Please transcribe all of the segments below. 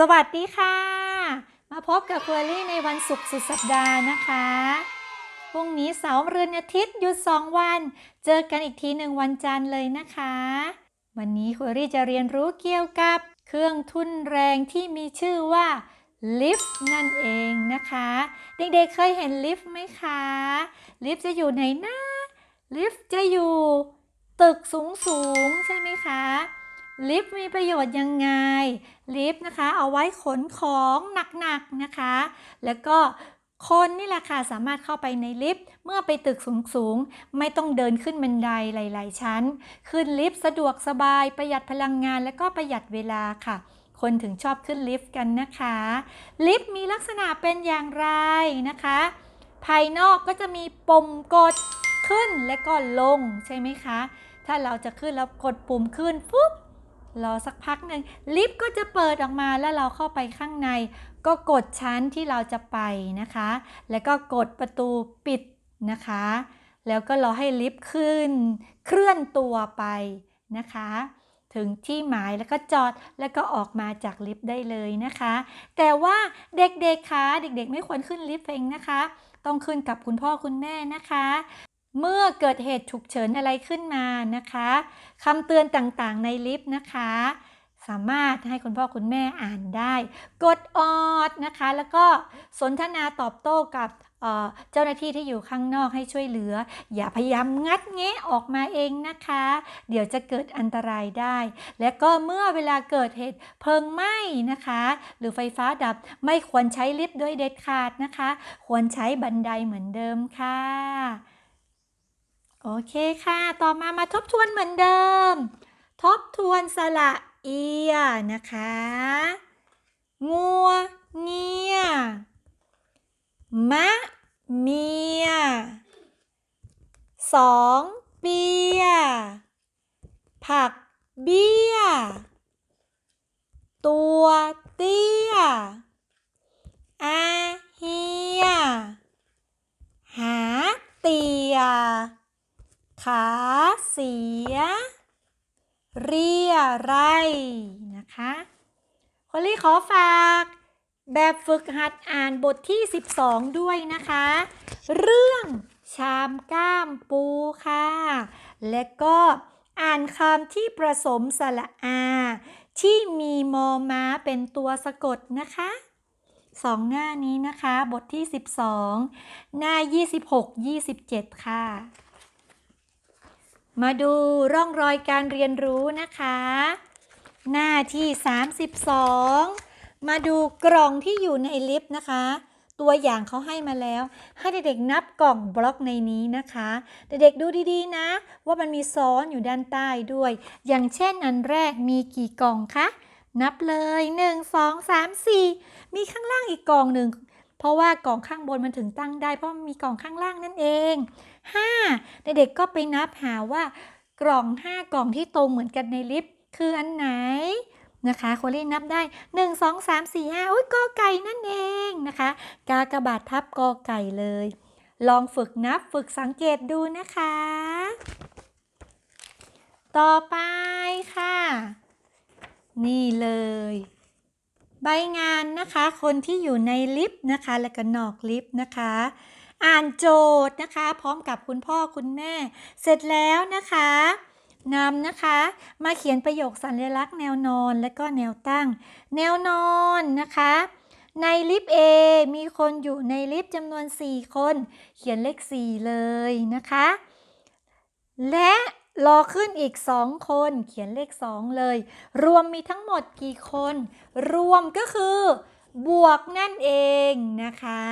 สวัสดีค่ะ มาพบกับครัวรี่ในวันศุกร์สุดสัปดาห์นะคะ พรุ่งนี้เสาร์มะรืนอาทิตย์หยุด 2 วัน เจอกันอีกทีหนึ่งวันจันทร์เลยนะคะ วันนี้ครัวรี่จะเรียนรู้เกี่ยวกับเครื่องทุ่นแรงที่มีชื่อว่าลิฟต์นั่นเองนะคะ เด็กๆเคยเห็นลิฟต์ไหมคะ ลิฟต์จะอยู่ไหนนะลิฟต์จะอยู่ตึกสูงๆใช่ไหมคะ ลิฟต์มีประโยชน์ยังไง ลิฟต์นะคะ เอาไว้ขนของหนักๆนะคะ แล้วก็คนนี่แหละค่ะสามารถเข้าไปในลิฟต์เมื่อไปตึกสูงๆ ไม่ต้องเดินขึ้นบันไดหลาย ๆ ชั้น ขึ้นลิฟต์สะดวกสบายประหยัดพลังงานและก็ประหยัดเวลาค่ะ คนถึงชอบขึ้นลิฟต์กันนะคะ ลิฟต์มีลักษณะเป็นอย่างไรนะคะ ภายนอกก็จะมีปุ่มกดขึ้นและก็ลงใช่ไหมคะ ถ้าเราจะขึ้นแล้วกดปุ่มขึ้นปุ๊บ รอสักพักหนึ่งลิฟต์ก็จะเปิดออกมาแล้วเราเข้าไปข้างใน ก็กดชั้นที่เราจะไปนะคะ แล้วก็กดประตูปิดนะคะ แล้วก็รอให้ลิฟต์ขึ้น เคลื่อนตัวไปนะคะถึงที่หมายแล้วก็จอดแล้วก็ออกมาจากลิฟต์ได้เลยนะคะ แต่ว่าเด็กๆคะเด็กๆ ไม่ควรขึ้นลิฟต์เองนะคะ ต้องขึ้นกับคุณพ่อคุณแม่นะคะ เมื่อเกิดเหตุฉุกเฉินอะไรขึ้นมานะคะคำเตือนต่างๆในลิฟต์นะคะ สามารถให้คุณพ่อคุณแม่อ่านได้ กดออดนะคะ แล้วก็สนทนาตอบโต้กับเจ้าหน้าที่ที่อยู่ข้างนอกให้ช่วยเหลือ อย่าพยายามงัดแงะออกมาเองนะคะ เดี๋ยวจะเกิดอันตรายได้ และก็เมื่อเวลาเกิดเหตุเพลิงไหม้นะคะ หรือไฟฟ้าดับไม่ควรใช้ลิฟต์โดยเด็ดขาดนะคะ ควรใช้บันไดเหมือนเดิมค่ะ โอเคค่ะ ต่อมามาทบทวนเหมือนเดิม ทบทวนสระเอียนะคะ งัว เงีย มะ เมีย สองเปีย ผัก เบี้ย ตัว เตี้ยอาเฮีย หาเตีย ขาเสีย เรียไรนะคะคอลลี่ขอฝากแบบฝึกหัดอ่านบทที่ 12 ด้วยนะคะ เรื่องชามก้ามปูค่ะ และก็อ่านคำที่ผสมสระอา ที่มีมอม้าเป็นตัวสะกดนะคะสองหน้านี้นะคะ บทที่ 12 หน้า 26-27 ค่ะ มาดูร่องรอยการเรียนรู้นะคะ หน้าที่ 32 มาดูกล่องที่อยู่ในลิฟต์นะคะ ตัวอย่างเขาให้มาแล้ว ให้เด็กๆนับกล่องบล็อกในนี้นะคะ เด็กๆดูดีๆนะ ว่ามันมีซ้อนอยู่ด้านใต้ด้วย อย่างเช่นอันแรกมีกี่กล่องคะ นับเลย 1 2 3 4 มีข้างล่างอีกกล่องหนึ่ง เพราะว่ากล่องข้างบนมันถึงตั้งได้ เพราะมีกล่องข้างล่างนั่นเอง เด็กๆก็ไปนับหาว่ากล่อง 5 กล่องที่ตรงเหมือนกันในลิฟต์คืออันไหนนะคะโคลี่นับได้ 1 2 3 4 5อุ้ยกอไก่นั่นเองนะคะ กากระบาดทับกอไก่เลย ลองฝึกนับฝึกสังเกตดูนะคะ ต่อไปค่ะ นี่เลย ใบงานนะคะ คนที่อยู่ในลิฟต์นะคะ และก็นอกลิฟต์นะคะ อ่านโจทย์นะคะ พร้อมกับคุณพ่อคุณแม่ เสร็จแล้วนะคะนำนะคะ มาเขียนประโยคสัญลักษณ์แนวนอนและก็แนวตั้ง แนวนอนนะคะ ในลิฟต์ A มีคนอยู่ในลิฟต์จำนวน 4 คน เขียนเลข 4 เลยนะคะ และรอขึ้นอีก 2 คน เขียนเลข 2 เลย รวมมีทั้งหมดกี่คน รวมก็คือบวกนั่นเองนะคะ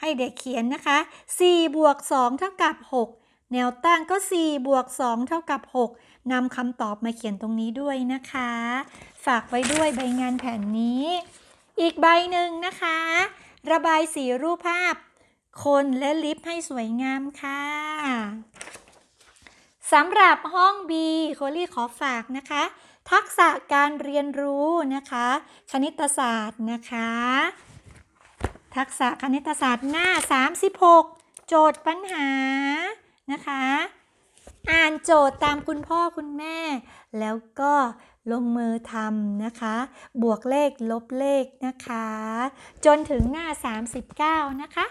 ให้เด็กเขียนนะคะ4บวก2เท่ากับ 6 แนวตั้งก็4บวก2เท่ากับ 6นำคำตอบมาเขียนตรงนี้ด้วยนะคะ ฝากไว้ด้วยใบงานแผ่นนี้ อีกใบหนึ่งนะคะ ระบายสีรูปภาพ คนและลิฟต์ให้สวยงามค่ะสำหรับห้อง B โคลี่ขอฝากนะคะ ทักษะการเรียนรู้นะคะ คณิตศาสตร์นะคะ ทักษะคณิตศาสตร์หน้า 36 โจทย์ปัญหานะคะ อ่านโจทย์ตามคุณพ่อคุณแม่ แล้วก็ลงมือทำนะคะ บวกเลขลบเลขนะคะ จนถึงหน้า 39 นะคะ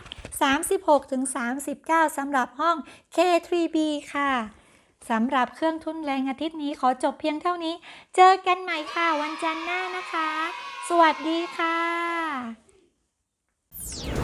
36 ถึง 39สำหรับห้อง K3B ค่ะสำหรับเครื่องทุนแรงอาทิตย์นี้ขอจบเพียงเท่านี้ เจอกันใหม่ค่ะวันจันทร์หน้านะคะ สวัสดีค่ะ Yeah.